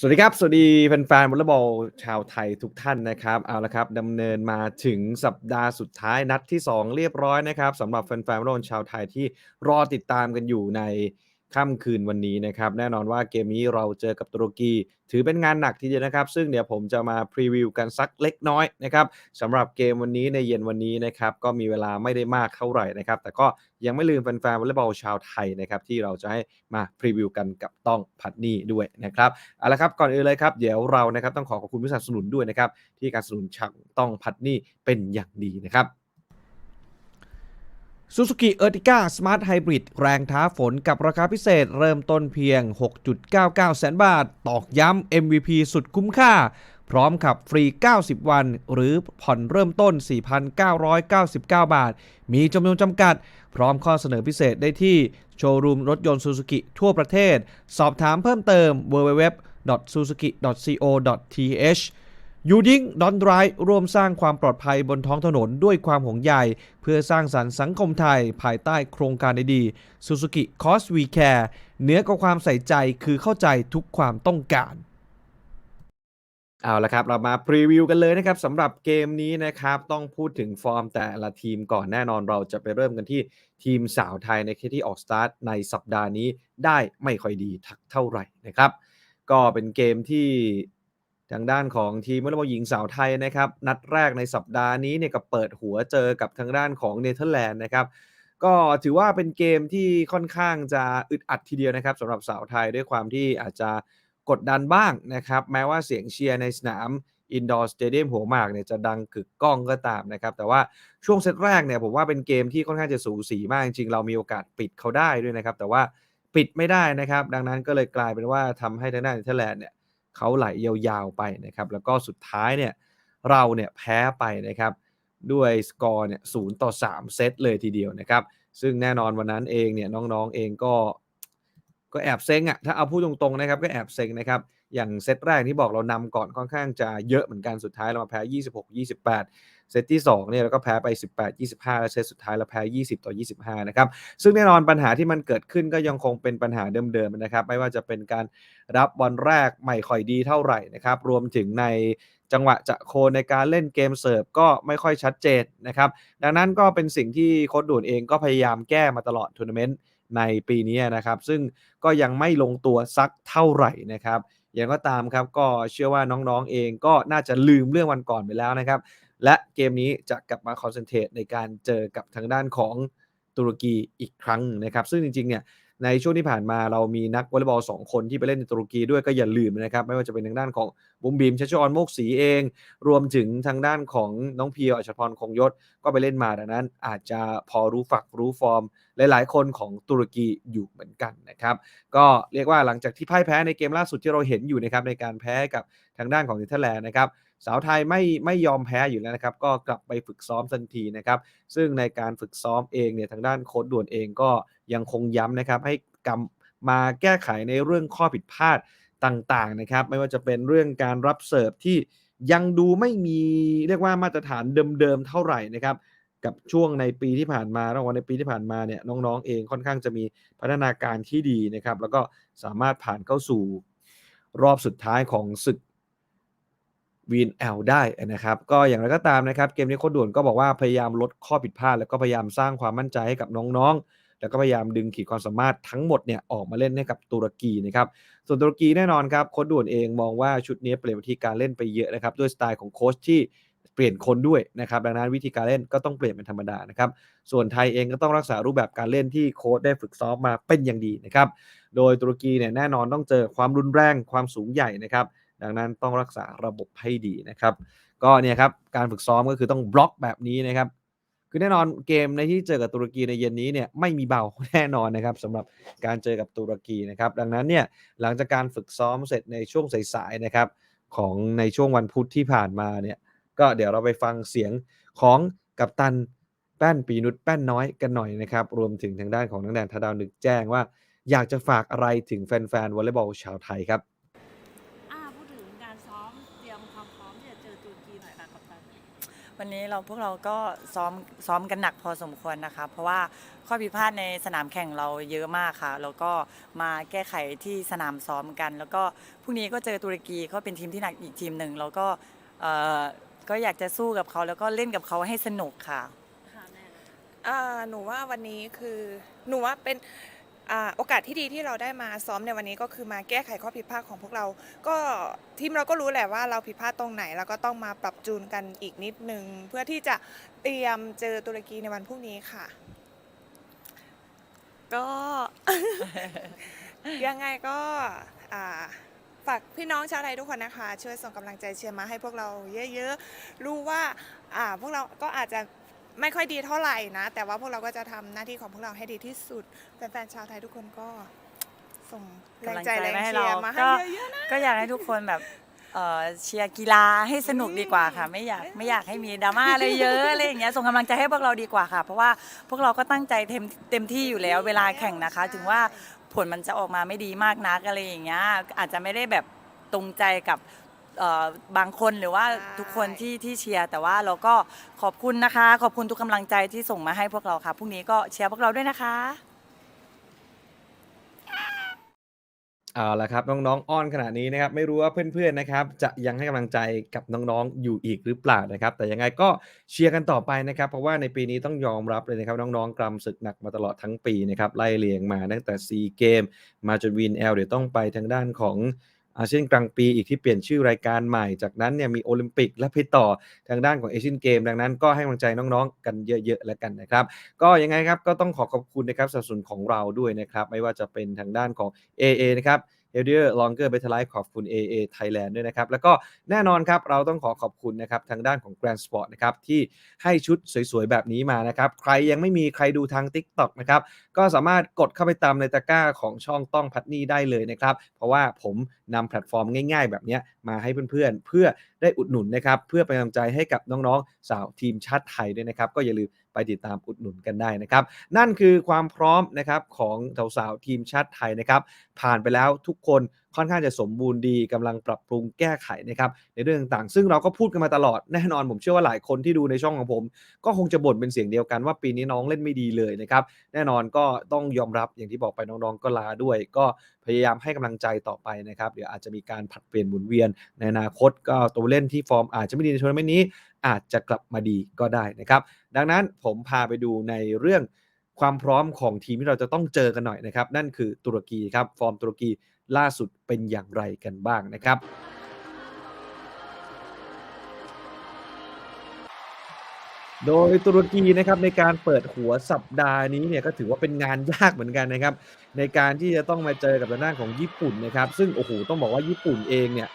สวัสดีครับ สวัสดีแฟนๆวอลเลย์บอลชาวไทยทุกท่านนะครับ เอาละครับดำเนินมาถึงสัปดาห์สุดท้ายนัดที่ 2 เรียบร้อยนะครับสำหรับแฟนๆวอลเลย์บอลชาวไทยที่รอติดตามกันอยู่ใน ค่ำคืนวันนี้นะครับแน่นอนว่าเกมนี้เราเจอกับตุรกี ถือเป็นงานหนักทีเดียวนะครับ ซึ่งเดี๋ยวผมจะมาพรีวิวกันสักเล็กน้อยนะครับสำหรับเกมวันนี้ในเย็นวันนี้นะครับก็มีเวลาไม่ได้มากเท่าไหร่นะครับแต่ก็ยังไม่ลืมแฟนๆวอลเลย์บอลชาวไทยนะครับที่เราจะให้มาพรีวิวกันกับต้องพัดนี่ด้วยนะครับเอาละครับก่อนอื่นเลยครับเดี๋ยวเรานะครับต้องขอขอบคุณผู้สนับสนุนด้วยนะครับที่การสนับสนุนชักต้องพัดนี่เป็นอย่างดีนะครับ Suzuki Ertiga Smart Hybrid แรงท้าฝนกับราคาพิเศษเริ่มต้นเพียง 6.99 แสนบาท ตอกย้ำ MVP สุดคุ้มค่า พร้อมขับฟรี 90 วัน หรือผ่อนเริ่มต้น 4,999 บาท มีจำนวนจำกัด พร้อมข้อเสนอพิเศษได้ที่ โชว์รูมรถยนต์ Suzuki ทั่วประเทศ สอบถามเพิ่มเติม www.suzuki.co.th ยูดิงดอนไดรร่วมสร้างความปลอดภัยบนท้องถนนด้วยความห่วงใยเพื่อสร้างสรรค์สังคมไทยภายใต้โครงการดีๆ Suzuki Cause We Care เหนือกว่าความใส่ใจคือเข้าใจทุกความต้องการ เอาละครับ เรามาพรีวิวกันเลยนะครับสำหรับเกมนี้นะครับ ต้องพูดถึงฟอร์มแต่ละทีมก่อนแน่นอนเราจะไปเริ่มกันที่ทีมสาวไทยในที่ออกสตาร์ทในสัปดาห์นี้ได้ไม่ค่อยดีทักเท่าไหร่นะครับ ก็เป็นเกมที่ ทางด้านของทีมวอลเลย์บอลหญิงสาวไทยนะครับ นัดแรกในสัปดาห์นี้เนี่ยก็เปิดหัวเจอกับทางด้านของเนเธอร์แลนด์นะครับ ก็ถือว่าเป็นเกมที่ค่อนข้างจะอึดอัดทีเดียวนะครับสำหรับสาวไทยด้วยความที่อาจจะกดดันบ้างนะครับ แม้ว่าเสียงเชียร์ในสนามอินดอร์สเตเดียมหัวหมากเนี่ยจะดังกึกก้องก็ตามนะครับ แต่ว่าช่วงเซตแรกเนี่ยผมว่าเป็นเกมที่ค่อนข้างจะสูสีมากจริงๆเรามีโอกาสปิดเขาได้ด้วยนะครับ แต่ว่าปิดไม่ได้นะครับ ดังนั้นก็เลยกลายเป็นว่าทำให้ทางด้านเนเธอร์แลนด์เนี่ย เขาไหลยาวๆไปนะครับแล้วก็สุดท้ายเนี่ยเราเนี่ยแพ้ไปนะครับด้วยสกอร์เนี่ยศูนย์ต่อ 3 เซตเลยทีเดียวนะครับซึ่งแน่นอนวันนั้นเองเนี่ยน้องๆเองก็ก็แอบเซ็งอะ่ะถ้าเอาพูดตรงๆนะครับก็แอบเซ็งนะครับอย่างเซตแรกที่บอกเรานำก่อนค่อนข้างจะเยอะเหมือนกันสุดท้ายเรามาแพ้ 26 28 เซตที่2เนี่ยเราก็แพ้ไป 18 25 แล้วเซตสุดท้ายเราแพ้ 20 ต่อ 25 นะครับ ซึ่งแน่นอนปัญหาที่มันเกิดขึ้นก็ยังคงเป็นปัญหาเดิมๆนะครับ ไม่ว่าจะเป็นการรับบอลแรกไม่ค่อยดีเท่าไหร่นะครับ รวมถึงในจังหวะจะโคในการเล่นเกมเสิร์ฟก็ไม่ค่อยชัดเจนนะครับ ดังนั้นก็เป็นสิ่งที่โค้ดด่วนเองก็พยายามแก้มาตลอดทัวร์นาเมนต์ในปีนี้นะครับ ซึ่งก็ยังไม่ลงตัวสักเท่าไหร่นะครับ อย่างก็ตามครับก็เชื่อว่าน้องๆเองก็น่าจะลืมเรื่องวันก่อนไปแล้วนะครับ และเกมนี้จะกลับมาคอนเซนเทรตในการเจอกับทางด้านของตุรกีอีกครั้งนะครับ ซึ่งจริงๆเนี่ยในช่วงที่ผ่านมาเรามีนักวอลเลย์บอล2คนที่ไปเล่นในตุรกีด้วยก็อย่าลืมนะครับ ไม่ว่าจะเป็นทางด้านของบุมบีมชัชออนโมกศรีเอง รวมถึงทางด้านของน้องเพียวอัชพรคงยศก็ไปเล่นมาดังนั้น อาจจะพอรู้ฝักรู้ฟอร์ม หลายๆ คนของตุรกีอยู่เหมือนกันนะครับ ก็เรียกว่าหลังจากที่พ่ายแพ้ในเกมล่าสุดที่เราเห็นอยู่นะครับในการแพ้กับทางด้านของเนเธอร์แลนด์นะครับ สาวไทยไม่ไม่ยอมแพ้อยู่แล้วนะครับ ก็กลับไปฝึกซ้อมทันทีนะครับ ซึ่งในการฝึกซ้อมเองเนี่ยทางด้านโค้ดด่วนเองก็ยังคงย้ำนะครับ ให้กำมาแก้ไขในเรื่องข้อผิดพลาดต่างๆนะครับ ไม่ว่าจะเป็นเรื่องการรับเสิร์ฟที่ยังดูไม่มีเรียกว่ามาตรฐานเดิมๆเท่าไหร่นะครับกับช่วงในปีที่ผ่านมาระหว่างในปีที่ผ่านมาเนี่ยน้องๆเองค่อนข้างจะมีพัฒนาการที่ดีนะครับ แล้วก็สามารถผ่านเข้าสู่รอบสุดท้ายของศึก วีนแอลได้นะครับ ก็อย่างไรก็ตามนะครับ เกมนี้โคดด่วนก็บอกว่าพยายามลดข้อผิดพลาด แล้วก็พยายามสร้างความมั่นใจให้กับน้องๆ แล้วก็พยายามดึงขีดความสามารถทั้งหมดเนี่ยออกมาเล่นให้กับตุรกีนะครับ ส่วนตุรกีแน่นอนครับโค้ดด่วนเองมองว่าชุดนี้เปลี่ยนวิธีการเล่นไปเยอะนะครับด้วยสไตล์ของโค้ชที่เปลี่ยนคนด้วยนะครับดังนั้นวิธีการเล่นก็ต้องเปลี่ยนเป็นธรรมดานะครับส่วนไทยเองก็ต้องรักษารูปแบบการเล่นที่โค้ชได้ฝึกซ้อมมาเป็นอย่างดีนะครับโดยตุรกีเนี่ยแน่นอนต้องเจอความรุนแรงความสูงใหญ่นะครับ ดังนั้นต้องรักษาระบบให้ดีนะครับ ก็เนี่ยครับการฝึกซ้อมก็คือต้องบล็อกแบบนี้นะครับคือแน่นอนเกมในที่เจอกับตุรกีในเย็นนี้เนี่ยไม่มีเบาแน่นอนนะครับสำหรับการเจอกับตุรกีนะครับดังนั้นเนี่ยหลังจากการฝึกซ้อมเสร็จในช่วงสายๆนะครับของในช่วงวันพุธที่ผ่านมาเนี่ยก็เดี๋ยวเราไปฟังเสียงของกัปตันแป้นปีนุชแป้นน้อยกันหน่อยนะครับรวมถึงทางด้านของนักแดนทดาวนึกแจ้งว่า อยากจะฝากอะไรถึงแฟนๆวอลเลย์บอลชาวไทยครับ อ่าพูดถึงการซ้อมเตรียมค วันนี้เราพวกเราก็ซ้อมซ้อมกันหนักพอสมควรนะคะ เพราะว่าข้อผิดพลาดในสนามแข่งเราเยอะมากค่ะ แล้วก็มาแก้ไขที่สนามซ้อมกัน แล้วก็พรุ่งนี้ก็เจอตุรกีเขาเป็นทีมที่หนักอีกทีมหนึ่งแล้วก็เอ่อก็อยากจะสู้กับเขาแล้วก็เล่นกับเขาให้สนุกค่ะ อ่าหนูว่าวันนี้คือหนูว่าเป็น โอกาสที่ดีที่เราได้มาซ้อมในวันนี้ก็คือมาแก้ไขข้อผิดพลาดของพวกเรา ก็ทีมเราก็รู้แหละว่าเราผิดพลาดตรงไหน แล้วก็ต้องมาปรับจูนกันอีกนิดนึง เพื่อที่จะเตรียมเจอตุรกีในวันพรุ่งนี้ค่ะ ก็ ยังไงก็ฝากพี่น้องชาวไทยทุกคนนะคะ ช่วยส่งกำลังใจเชียร์มาให้พวกเราเยอะๆ รู้ว่าพวกเราก็อาจจะ ไม่ค่อยดีเท่าไหร่นะ แต่ว่าพวกเราก็จะทำหน้าที่ของพวกเราให้ดีที่สุดแฟนๆชาวไทยทุกคนก็ส่งแรงใจกำลังใจแรงมาให้เชียร์เรามาให้ก็เยอะๆนะ ก็อยากให้ทุกคนแบบเอ่อเชียร์กีฬาให้สนุกดีกว่าค่ะ ไม่อยากไม่อยากให้มีดราม่าเลยเยอะอะไรอย่างเงี้ยส่งกำลังใจให้พวกเราดีกว่าค่ะ เพราะว่าพวกเราก็ตั้งใจเต็มเต็มที่อยู่แล้วเวลาแข่งนะคะ ถึงว่าผลมันจะออกมาไม่ดีมากนักอะไรอย่างเงี้ยอาจจะไม่ได้แบบตรงใจกับ เอ่อบางคนหรือว่าใช่ ทุกคนที่ที่เชียร์แต่ว่าเราก็ขอบคุณนะคะ ขอบคุณทุกกำลังใจที่ส่งมาให้พวกเราค่ะพรุ่งนี้ก็เชียร์พวกเราด้วยนะคะ เอาละครับน้องๆอ้อนขนาดนี้นะครับไม่รู้ว่าเพื่อนๆนะครับ จะยังให้กำลังใจกับน้องๆอยู่อีกหรือเปล่านะครับ แต่ยังไงก็เชียร์กันต่อไปนะครับ เพราะว่าในปีนี้ต้องยอมรับเลยนะครับ น้องๆกรำศึกหนักมาตลอดทั้งปีนะครับไล่เลียงมาตั้งแต่ซีเกม มาจนวินแอลเดี๋ยวต้องไปทางด้านของ อาเซียนกลางปีอีกที่เปลี่ยนชื่อรายการใหม่ จากนั้นเนี่ยมีโอลิมปิกและไปต่อทางด้านของเอเชียนเกมดังนั้นก็ให้กำลังใจน้องๆ กันเยอะๆแล้วกันนะครับ ก็ยังไงครับก็ต้องขอขอบคุณนะครับสนับสนุนของเราด้วยนะครับ ไม่ว่าจะเป็นทางด้านของ AA นะครับ Healthier Longer Better Life ขอบคุณ AA Thailand ด้วยนะครับ แล้วก็แน่นอนครับเราต้องขอขอบคุณนะครับทางด้านของ Grand Sport นะครับที่ให้ชุดสวยๆ แบบนี้มานะครับ ใครยังไม่มีใครดูทาง TikTok นะครับก็สามารถกดเข้าไปตามในตะกร้าของช่องต้องพัดนี่ได้เลยนะครับ เพราะว่าผมนำแพลตฟอร์มง่ายๆ แบบนี้มาให้เพื่อนๆ เพื่อได้อุดหนุนนะครับเพื่อเป็นกำลังใจให้กับน้องๆสาวทีมชาติไทยด้วยนะครับก็อย่าลืม ไปติดตามอุดหนุนกันได้นะครับ นั่นคือความพร้อมนะครับของสาวๆทีมชาติไทยนะครับ ผ่านไปแล้วทุกคนค่อนข้างจะสมบูรณ์ดีกำลังปรับปรุงแก้ไขนะครับในเรื่องต่างๆ ซึ่งเราก็พูดกันมาตลอดแน่นอนผมเชื่อว่าหลายคนที่ดูในช่องของผม ก็คงจะบ่นเป็นเสียงเดียวกันว่าปีนี้น้องเล่นไม่ดีเลยนะครับแน่นอนก็ต้องยอมรับอย่างที่บอกไปน้องๆก็ลาด้วย ก็พยายามให้กำลังใจต่อไปนะครับเดี๋ยวอาจจะมีการผัดเปลี่ยนหมุนเวียนในอนาคตก็ตัวเล่นที่ฟอร์มอาจจะไม่ดีในทัวร์นาเมนต์นี้ อาจจะกลับมาดีก็ได้นะครับ ดังนั้นผมพาไปดูในเรื่องความพร้อมของทีมที่เราจะต้องเจอกันหน่อยนะครับ นั่นคือตุรกีครับ ฟอร์มตุรกีล่าสุดเป็นอย่างไรกันบ้างนะครับโดยตุรกีนะครับในการเปิดหัวสัปดาห์นี้เนี่ยก็ถือว่าเป็นงานยากเหมือนกันนะครับ ในการที่จะต้องมาเจอกับทางด้านของญี่ปุ่นนะครับ ซึ่งโอ้โหต้องบอกว่าญี่ปุ่นเองเนี่ย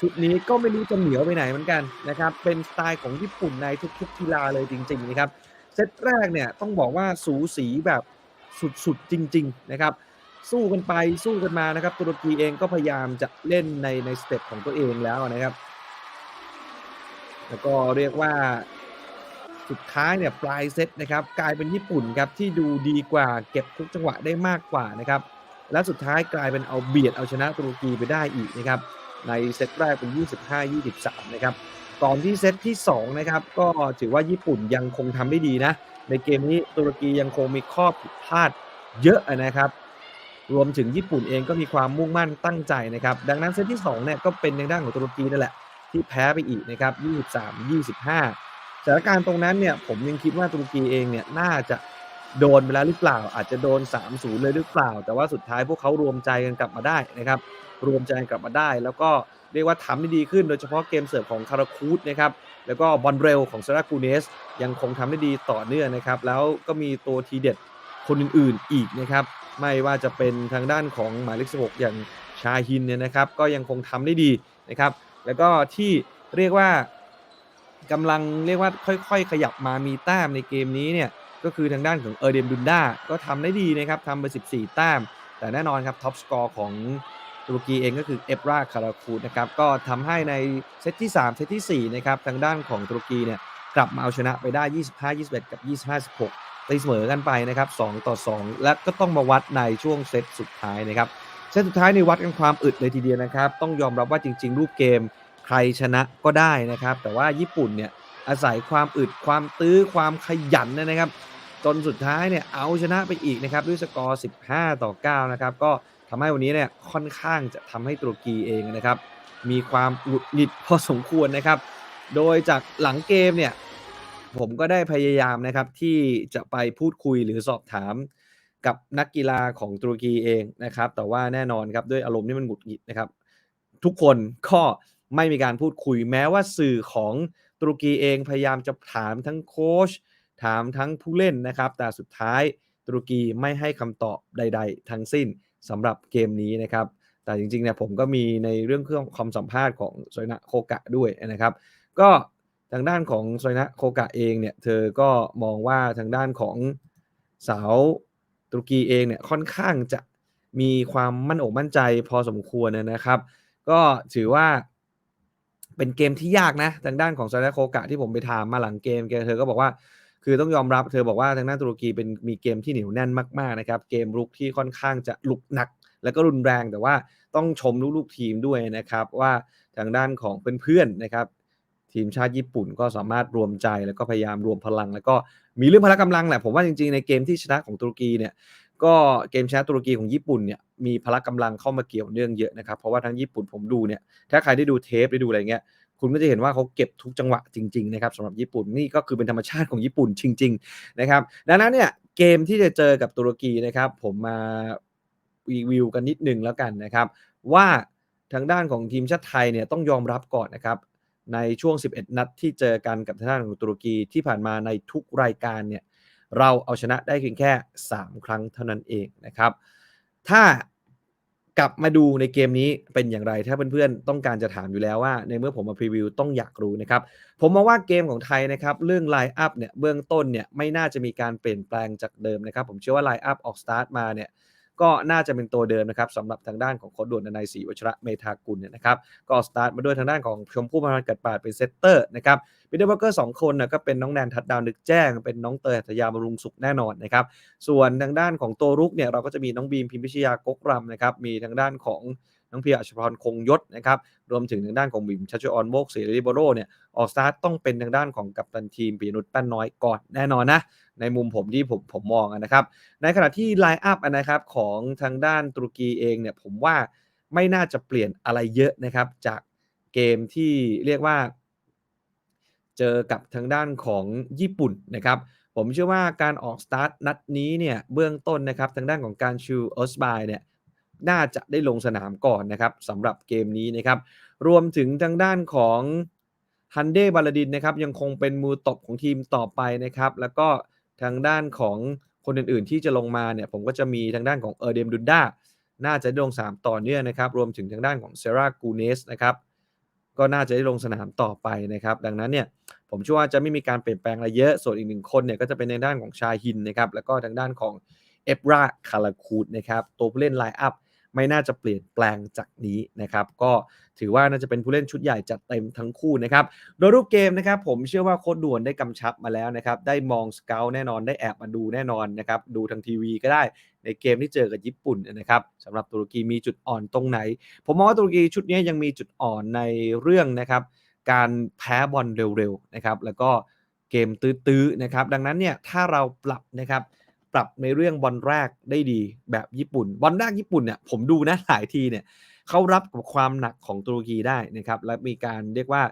ชุดนี้ก็ไม่รู้จะเหนียวไปไหนเหมือนกันนะครับเป็นสไตล์ของญี่ปุ่นในทุกๆกีฬาเลยจริงๆนะครับเซตแรกเนี่ยต้องบอกว่าสูสีแบบสุดๆจริง ๆนะครับ สู้กันไปสู้กันมานะครับตุรกีเองก็พยายามจะเล่นในในสเต็ปของตัวเองแล้วนะครับ แล้วก็เรียกว่าสุดท้ายเนี่ยปลายเซตนะครับกลายเป็นญี่ปุ่นครับที่ดูดีกว่าเก็บทุกจังหวะได้มากกว่านะครับและสุดท้ายกลายเป็นเอาเบียดเอาชนะตุรกีไปได้อีกนะครับ ในเซตแรกเป็น 25-23 นะครับ ก่อนที่เซตที่ 2 นะครับ ก็ถือว่าญี่ปุ่นยังคงทำได้ดีนะ ในเกมนี้ตุรกียังคงมีข้อผิดพลาดเยอะนะครับ รวมถึงญี่ปุ่นเองก็มีความมุ่งมั่นตั้งใจนะครับ ดังนั้นเซตที่2เนี่ยก็เป็นทางด้านของตุรกีนั่นแหละ ที่แพ้ไปอีกนะครับ 23-25สถานการณ์ตรงนั้นเนี่ยผมยังคิดว่าตุรกีเองเนี่ยน่าจะ โดนไปแล้วหรือเปล่า อาจจะโดน 3-0 เลยหรือเปล่า แต่ว่าสุดท้ายพวกเขารวมใจกันกลับมาได้นะครับ รวมใจกันกลับมาได้ แล้วก็เรียกว่าทำได้ดีขึ้น โดยเฉพาะเกมเสิร์ฟของคาราคูดนะครับ แล้วก็บอลเร็วของซารากูเนส ยังคงทำได้ดีต่อเนื่องนะครับ แล้วก็มีตัวทีเด็ดคนอื่นๆอีกนะครับ ไม่ว่าจะเป็นทางด้านของหมายเลข16อย่างชาฮินเนี่ยนะครับ ก็ยังคงทำได้ดีนะครับ แล้วก็ที่เรียกว่ากำลังเรียกว่าค่อย ๆ ขยับมามีแต้มในเกมนี้เนี่ย ก็คือทางด้านของเออเดมดุนด้าก็ทำได้ดีนะครับทำไป 14 แต้ม แต่แน่นอนครับท็อปสกอร์ของตุรกีเองก็คือเอฟราคาราคูดนะครับก็ทำให้ในเซตที่ 3 เซตทีสี่ 4 นะครับ ทางด้านของตุรกีเนี่ยกลับมาเอาชนะไปได้ 25-21 กับ 25-16ตีเสมอกันไปนะครับ 2 ต่อ 2 และก็ต้องมาวัดในช่วงเซตสุดท้ายนะครับเซตสุดท้ายในวัดกันความอึดเลยทีเดียวนะครับ ต้องยอมรับว่าจริง ๆ รูปเกมใครชนะก็ได้นะครับ แต่ว่าญี่ปุ่นเนี่ยอาศัยความอึดความตื้อความขยันนะครับ จนสุดท้ายเนี่ยเอาชนะไปอีกนะครับด้วยสกอร์ 15 ต่อ 9 นะครับ ก็ทำให้วันนี้เนี่ยค่อนข้างจะทำให้ตุรกีเองนะครับ มีความหงุดหงิดพอสมควรนะครับ โดยจากหลังเกมเนี่ยผมก็ได้พยายามนะครับที่จะไปพูดคุยหรือสอบถามกับนักกีฬาของตุรกีเองนะครับ แต่ว่าแน่นอนครับด้วยอารมณ์ที่มันหงุดหงิดนะครับ ทุกคนก็ไม่มีการพูดคุยแม้ว่าสื่อของตุรกีเองพยายามจะถามทั้งโค้ช ถามทั้งผู้เล่นนะครับ แต่สุดท้ายตุรกีไม่ให้คำตอบใด ๆ ทั้งสิ้นสำหรับเกมนี้นะครับ แต่จริงๆเนี่ยผมก็มีในเรื่องเครื่องความสัมภาษณ์ของโซยนะโคกะด้วยนะครับ ก็ทางด้านของโซยนะโคกะเองเนี่ยเธอก็มองว่าทางด้านของสาวตุรกีเองเนี่ยค่อนข้างจะมีความมั่นอกมั่นใจพอสมควรนะครับ ก็ถือว่าเป็นเกมที่ยากนะทางด้านของซาดาโคกะที่ผมไปถามมาหลังเกมแกเธอก็บอกว่า คือต้องยอมรับเธอบอกว่าทางด้านตุรกีเป็นมีเกมที่เหนียวแน่นมากๆนะครับเกมรุกที่ค่อนข้างจะลุกหนัก แล้วก็รุนแรงแต่ว่าต้องชมลูกๆทีมด้วยนะครับว่าทางด้านของเพื่อนๆนะครับทีมชาติญี่ปุ่นก็สามารถรวมใจแล้วก็พยายามรวมพลัง แล้วก็มีเรื่องพละกำลังแหละผมว่าจริงๆในเกมที่ชนะของตุรกีเนี่ยก็เกมชนะตุรกีของญี่ปุ่นเนี่ยมีพละกำลังเข้ามาเกี่ยวเนื่องเยอะนะครับเพราะว่าทั้งญี่ปุ่นผมดูเนี่ยถ้าใครได้ดูเทปได้ดูอะไรเงี้ย คุณก็จะเห็นว่าเขาเก็บทุกจังหวะจริงๆนะครับสำหรับญี่ปุ่นนี่ก็คือเป็นธรรมชาติของญี่ปุ่นจริง ๆ นะครับ ดังนั้นเนี่ยเกมที่จะเจอกับตุรกีนะครับ ผมมารีวิวกันนิดนึงแล้วกันนะครับ ว่าทางด้านของทีมชาติไทยเนี่ยต้องยอมรับก่อนนะครับในช่วง 11 นัดที่เจอกันกับทางด้านของตุรกีที่ผ่านมาในทุกรายการเนี่ยเราเอาชนะได้เพียงแค่ 3 ครั้งเท่านั้นเองนะครับ ถ้า กลับมาดูในเกมนี้เป็นอย่างไร ถ้าเพื่อนๆต้องการจะถามอยู่แล้วว่า ในเมื่อผมมาพรีวิวต้องอยากรู้นะครับผมมองว่าเกมของไทยนะครับเรื่องไลน์อัพเนี่ยเบื้องต้นเนี่ยไม่น่าจะมีการเปลี่ยนแปลงจากเดิมนะครับผมเชื่อว่าไลน์อัพออกสตาร์ทมาเนี่ย ก็น่าจะเป็นตัวเดิมนะครับสำหรับทางด้านของโค้ดด่วนนายศรีวัชระเมธากุลเนี่ยนะครับก็สตาร์ทมาด้วยทางด้านของชมพู่มารันเกิดปาดเป็นเซตเตอร์นะครับมิดเดิลเบอร์เกอร์สองคนนะก็เป็นน้องแนนทัดดาวนึกแจ้ง เป็นน้องเตยหัตยาบำรุงสุขแน่นอนนะครับส่วนทางด้านของตัวรุกเนี่ยเราก็จะมีน้องบีมพิมพิชยากกรำนะครับมีทางด้านของ น้องเพียอัชพรคงยศนะครับรวมถึงทางด้านของบิมชัชออนโมกเสรีโบโรเนี่ยออกสตาร์ทต้องเป็นทางด้านของกัปตันทีมปีนุชแป้นน้อยก่อนแน่นอนนะในมุมผมที่ผมผมมองนะครับ ในขณะที่ไลน์อัพนะครับของทางด้านตุรกีเองเนี่ยผมว่าไม่น่าจะเปลี่ยนอะไรเยอะนะครับ จากเกมที่เรียกว่า เจอกับทางด้านของญี่ปุ่นนะครับผมเชื่อว่าการออกสตาร์ทนัดนี้เนี่ยเบื้องต้นนะครับทางด้านของการชูออสบายเนี่ย น่าจะได้ลงสนามก่อนนะครับสำหรับเกมนี้นะครับ รวมถึงทางด้านของฮันเดบาลาดินนะครับยังคงเป็นมือตบของทีมต่อไปนะครับ แล้วก็ทางด้านของคนอื่นๆ ที่จะลงมาเนี่ยผมก็จะมีทางด้านของเออเดมดุนดาน่าจะได้ลงสนามต่อเนื่องนะครับ รวมถึงทางด้านของเซรากูเนสนะครับก็น่าจะได้ลงสนามต่อไปนะครับ ดังนั้นเนี่ยผมเชื่อว่าจะไม่มีการเปลี่ยนแปลงอะไรเยอะ ส่วนอีกหนึ่งคนเนี่ยก็จะเป็นในด้านของชาฮินนะครับ แล้วก็ทางด้านของเอฟราคาราคูดนะครับ ตัวผู้เล่นไลน์อัพ ไม่น่าจะเปลี่ยนแปลงจากนี้นะครับ ก็ถือว่าน่าจะเป็นผู้เล่นชุดใหญ่จัดเต็มทั้งคู่นะครับ โดยรูปเกมนะครับ ผมเชื่อว่าโค้ดด่วนได้กำชับมาแล้วนะครับ ได้มองสเกลแน่นอนได้แอบมาดูแน่นอนนะครับ ดูทางทีวีก็ได้ในเกมที่เจอกับญี่ปุ่นนะครับสำหรับตุรกีมีจุดอ่อนตรงไหน ผมมองว่าตุรกีชุดนี้ยังมีจุดอ่อนในเรื่องนะครับการแพ้บอลเร็วๆนะครับ แล้วก็เกมตื้อๆนะครับ ดังนั้นเนี่ยถ้าเราปรับนะครับ ปรับในเรื่องบอลแรกได้ดีแบบญี่ปุ่นบอลแรกญี่ปุ่นเนี่ยผมดูนะหลายทีเนี่ยเขารับกับความหนักของตุรกีได้นะครับและมีการเรียกว่า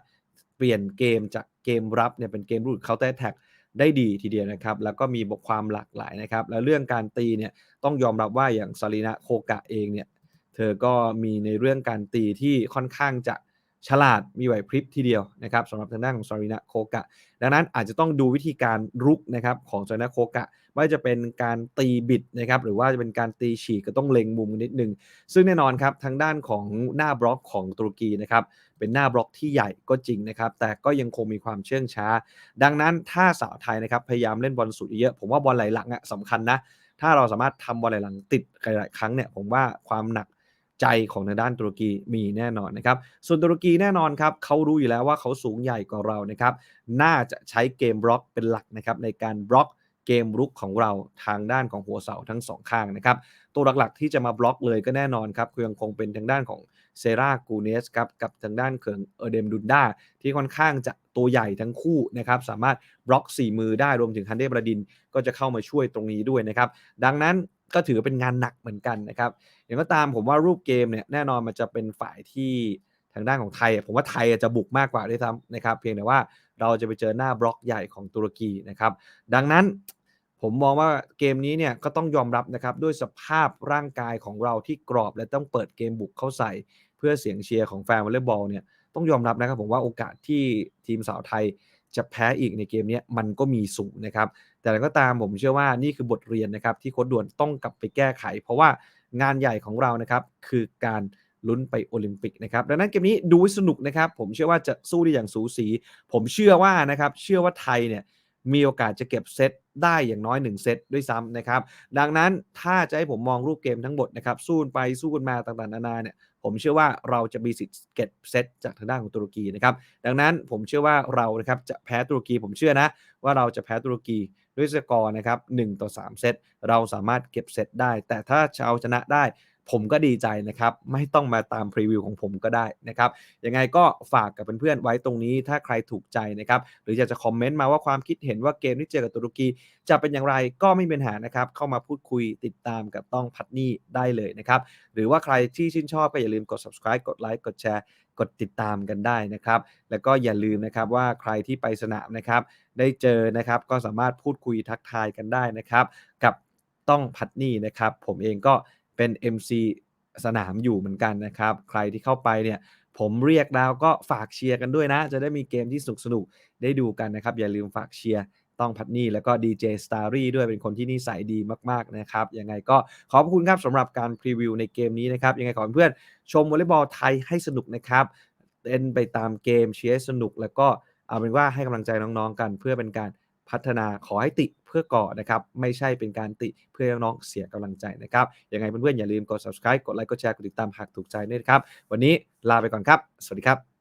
เปลี่ยนเกมจากเกมรับเนี่ยเป็นเกมรุดเขาแต่แท็กได้ดีทีเดียวนะครับ แล้วก็มีบทความหลากหลายนะครับ แล้วเรื่องการตีเนี่ยต้องยอมรับว่าอย่างซารินะโคกะเองเนี่ยเธอก็มีในเรื่องการตีที่ค่อนข้างจะ ฉลาดมีไหวพริบทีเดียวนะครับสำหรับทางด้านของซารินะโคกะ ดังนั้นอาจจะต้องดูวิธีการรุกนะครับของซารินะโคกะว่าจะเป็นการตีบิดนะครับหรือว่าจะเป็นการตีฉีกก็ต้องเล็งมุมนิดนึง ซึ่งแน่นอนครับทางด้านของหน้าบล็อกของตุรกีนะครับเป็นหน้าบล็อกที่ใหญ่ก็จริงนะครับ แต่ก็ยังคงมีความเชื่องช้า ดังนั้นถ้าสาวไทยนะครับพยายามเล่นบอลสูดเยอะผมว่าบอลไหลหลังอะสำคัญนะถ้าเราสามารถทำบอลไหลหลังติดหลายๆครั้งเนี่ยผมว่าความหนัก ใจของทางด้านตุรกีมีแน่นอนนะครับ ส่วนตุรกีแน่นอนครับเขารู้อยู่แล้วว่าเขาสูงใหญ่กว่าเรานะครับ น่าจะใช้เกมบล็อกเป็นหลักนะครับในการบล็อกเกมรุกของเราทางด้านของหัวเสาทั้งสองข้างนะครับ ตัวหลักๆที่จะมาบล็อกเลยก็แน่นอนครับคือยังคงเป็นทางด้านของเซรากูเนสครับกับทางด้านเขิงเออเดมดุนดาที่ค่อนข้างจะตัวใหญ่ทั้งคู่นะครับสามารถบล็อก 4 มือได้รวมถึงฮันเดบรดินก็จะเข้ามาช่วยตรงนี้ด้วยนะครับ ดังนั้น ก็ถือเป็นงานหนักเหมือนกันนะครับอย่างก็ตามผมว่ารูปเกมเนี่ยแน่นอนมันจะเป็นฝ่ายที่ทางด้านของไทย ผมว่าไทยจะบุกมากกว่าด้วยซ้ำนะครับ เพียงแต่ว่าเราจะไปเจอหน้าบล็อกใหญ่ของตุรกีนะครับ ดังนั้นผมมองว่าเกมนี้เนี่ยก็ต้องยอมรับนะครับด้วยสภาพร่างกายของเราที่กรอบและต้องเปิดเกมบุกเข้าใส่ เพื่อเสียงเชียร์ของแฟนวอลเลย์บอลเนี่ยต้องยอมรับนะครับผมว่าโอกาสที่ทีมสาวไทย จะแพ้อีกในเกมนี้มันก็มีสูงนะครับ แต่ก็ตามผมเชื่อว่านี่คือบทเรียนนะครับที่โค้ชด่วนต้องกลับไปแก้ไข เพราะว่างานใหญ่ของเรานะครับคือการลุ้นไปโอลิมปิกนะครับดังนั้นเกมนี้ดูสนุกนะครับผมเชื่อว่าจะสู้ได้อย่างสูสี ผมเชื่อว่านะครับเชื่อว่าไทยเนี่ยมีโอกาสจะเก็บเซตได้อย่างน้อย 1 เซตด้วยซ้ำนะครับ ดังนั้นถ้าจะให้ผมมองรูปเกมทั้งหมดนะครับสู้ไปสู้กันมาต่างๆนานาเนี่ย ผมเชื่อว่าเราจะมีสิทธิ์เก็บเซตจากทางด้านของตุรกีนะครับ ดังนั้นผมเชื่อว่าเรานะครับจะแพ้ตุรกี ผมเชื่อนะว่าเราจะแพ้ตุรกีด้วยสกอร์นะครับ1ต่อ3 เซต เราสามารถเก็บเซตได้ แต่ถ้าชาวชนะได้ ผมก็ดีใจนะครับ ไม่ต้องมาตามพรีวิวของผมก็ได้นะครับยังไงก็ฝากกับเพื่อนๆไว้ตรงนี้ถ้าใครถูกใจนะครับหรืออยากจะคอมเมนต์มาว่าความคิดเห็นว่าเกมที่เจอกับตุรกีจะเป็นอย่างไรก็ไม่มีปัญหานะครับ เข้ามาพูดคุยติดตามกับต้องพัดนี่ได้เลยนะครับหรือว่าใครที่ชื่นชอบก็อย่าลืมกด subscribe กดไลค์กดแชร์กดติดตามกันได้นะครับ แล้วก็อย่าลืมนะครับว่าใครที่ไปสนามนะครับ ได้เจอนะครับก็สามารถพูดคุยทักทายกันได้นะครับ กับต้องพัดนี่นะครับ ผมเองก็ เป็น MC สนามอยู่เหมือนกันนะครับ ใครที่เข้าไปเนี่ยผมเรียกแล้วก็ฝากเชียร์กันด้วยนะ จะได้มีเกมที่สนุกสนุกได้ดูกันนะครับ อย่าลืมฝากเชียร์ต้องพัดนี่แล้วก็ดีเจสตารี่ด้วยเป็นคนที่นิสัยดีมาก ๆ นะครับ ยังไงก็ขอบคุณครับสำหรับการพรีวิวในเกมนี้นะครับ ยังไงขอเพื่อนชมวอลเลย์บอลไทยให้สนุกนะครับเล่นไปตามเกมเชียร์สนุก แล้วก็เอาเป็นว่าให้กำลังใจน้อง ๆ กัน เพื่อเป็นการพัฒนาขอให้ติ เพื่อก่อนะครับไม่ใช่เป็นการติเพื่อให้น้องเสียกำลังใจนะครับยังไงเพื่อนๆอย่าลืมกด subscribe กดไลค์กดแชร์กดติดตามหากถูกใจด้วยนะครับ วันนี้ลาไปก่อนครับ สวัสดีครับ